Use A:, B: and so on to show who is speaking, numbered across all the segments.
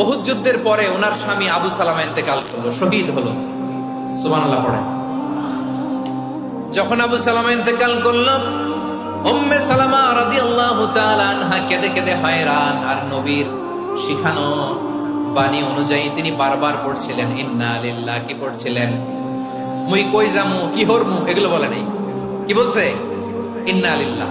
A: ওহুদ যুদ্ধের পরে ওনার স্বামী আবু সালামা ইন্তেকাল করল, শহীদ হলো। সুবহানাল্লাহ, পড়েন। যখন আবু সালামা ইন্তেকাল করল সালামা কেঁদে কেঁদে হয়রান, আর নবীর শিখানো বাণী অনুযায়ী তিনি বারবার পড়ছিলেন, ইন্না লিল্লাহ কি পড়ছিলেন? মুই কই জামু কি হরমু? এগুলো বলে কি বলছে? ইন্না লিল্লাহ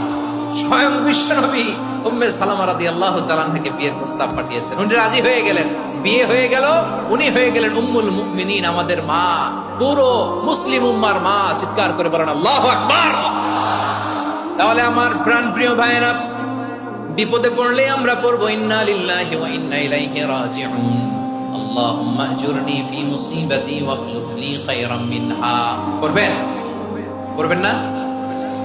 A: স্বয়ং বিশ্ব নবী উম্মে সালামা রাদিয়াল্লাহু তাআলা থেকে বিয়ের প্রস্তাব পাঠিয়েছেন উনি রাজি হয়ে গেলেন বিয়ে হয়ে গেল উনি হয়ে গেলেন উম্মুল মুমিনিন আমাদের মা পুরো মুসলিম উম্মার মা চিৎকার করে বলেন আল্লাহু আকবার তাহলে আমার প্রাণ প্রিয় ভাইয়েরা বিপদে পড়লে আমরা পড়ব ইন্না লিল্লাহি ওয়া ইন্না ইলাইহি রাজিউন আল্লাহুম্মা আজুরনি ফি মুসিবাতি ওয়া আখলুফ লি খায়রাম মিনহা পড়বেন পড়বেন না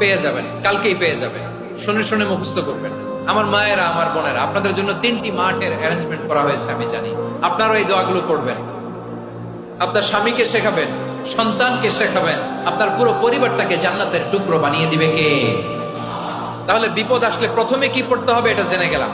A: পেয়ে যাবেন, কালকেই পেয়ে যাবেন। শুনে শুনে মুখস্থ করবেন। আমার মায়েরা, আমার বোনেরা, আপনাদের জন্য তিনটি মাঠের অ্যারেঞ্জমেন্ট করা হয়েছে, আমি জানি। আপনারা এই দোয়াগুলো পড়বেন। আপনার স্বামীকে শেখাবেন, সন্তানকে শেখাবেন, আপনার পুরো পরিবারটাকে জান্নাতের টুকরো বানিয়ে দিবে কে? তাহলে বিপদ আসলে প্রথমে কি পড়তে হবে এটা জেনে গেলাম।